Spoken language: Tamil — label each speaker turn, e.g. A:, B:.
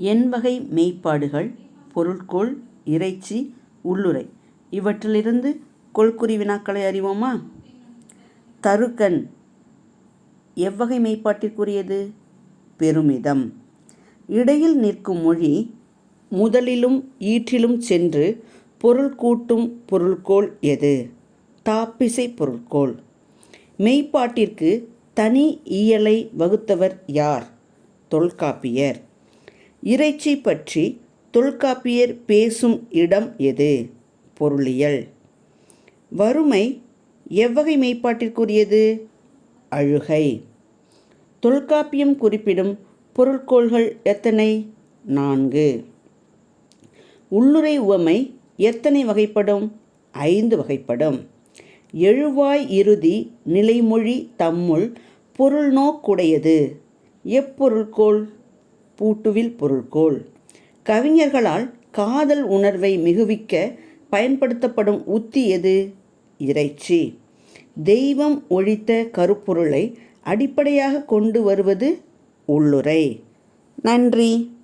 A: எண்வகை மெய்ப்பாடுகள் பொருள்கோள் இறைச்சி உள்ளுறை. இவற்றிலிருந்து கொள்குறி வினாக்களை அறிவோமா? தருக்கன் எவ்வகை மெய்ப்பாட்டிற்குரியது? பெருமிதம். இடையில் நிற்கும் மொழி முதலிலும் ஈற்றிலும் சென்று பொருள் கூட்டும் பொருள்கோள் எது? தாப்பிசை பொருள்கோள். மெய்ப்பாட்டிற்கு தனி இயலை வகுத்தவர் யார்? தொல்காப்பியர். இறைச்சி பற்றி தொல்காப்பியர் பேசும் இடம் எது? பொருளியல். வறுமை எவ்வகை மெய்ப்பாட்டிற்குரியது? அழுகை. தொல்காப்பியம் குறிப்பிடும் பொருட்கோள்கள் எத்தனை? நான்கு. உள்ளுரை உவமை எத்தனை வகைப்படும்? ஐந்து வகைப்படும். எழுவாய் இறுதி நிலைமொழி தம்முள் பொருள் நோக்குடையது எப்பொருள்கோள்? பூட்டுவில் பொருள்கோள். கவிஞர்களால் காதல் உணர்வை மிகுவிக்க பயன்படுத்தப்படும் உத்தி எது? இறைச்சி. தெய்வம் ஒழித்த கருப்பொருளை அடிப்படையாக கொண்டு வருவது உள்ளுரை நன்றி.